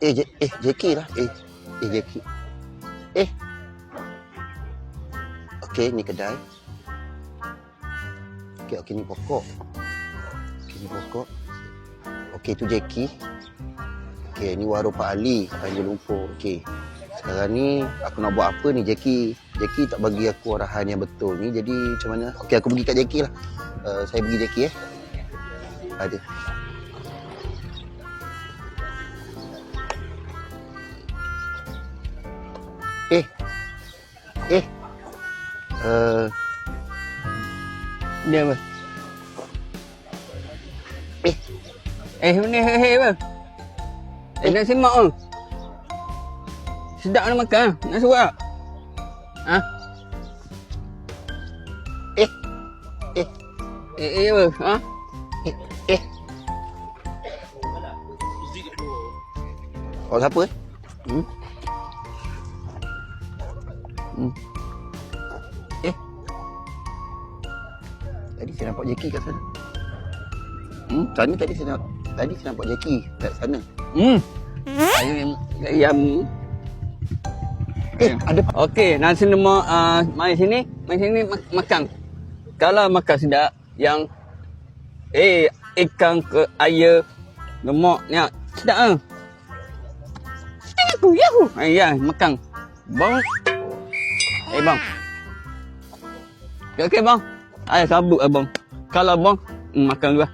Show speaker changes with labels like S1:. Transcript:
S1: Eh, Je, eh, Jackie lah. Eh, eh, Jackie. Eh. Okey, ni kedai. Okey, okey, ni pokok. Okey, ni pokok. Okey, tu Jackie. Okey, ni warung Pak Ali kat Tanjung Lumpur. Okey. Sekarang ni aku nak buat apa ni Jackie? Jackie tak bagi aku arahan yang betul ni. Jadi macam mana? Okey, aku pergi kat Jackie lah. Uh, saya pergi Jackie eh. Ada. Eh. Eh. Uh,
S2: Dia apa?
S1: eh.
S2: Eh, ni hei hei apa? Eh, nak semak ke? Sedap nak makan. Nak tak? Ha?
S1: Eh. Eh.
S2: Eh, eh apa? Ha?
S1: Eh. Eh. Kau siapa? Hmm? Hmm. Eh. Tadi saya nampak Jackie kat sana. Hmm, sana tadi saya nampak, tadi saya nampak Jackie kat sana.
S2: Hmm. Ayam ayam.
S1: Eh, ada
S2: Okey, nasi lemak uh, mai sini, mai sini mak- makan. Kalau makan sedap yang eh ikan ke air lemak ni sedap ah. Aku yahu. Ah, ya, makan. Bang. Eh bang. Ya, Okey bang. Ayah sabut abang. Kalau bang hmm, makan dulu. lah.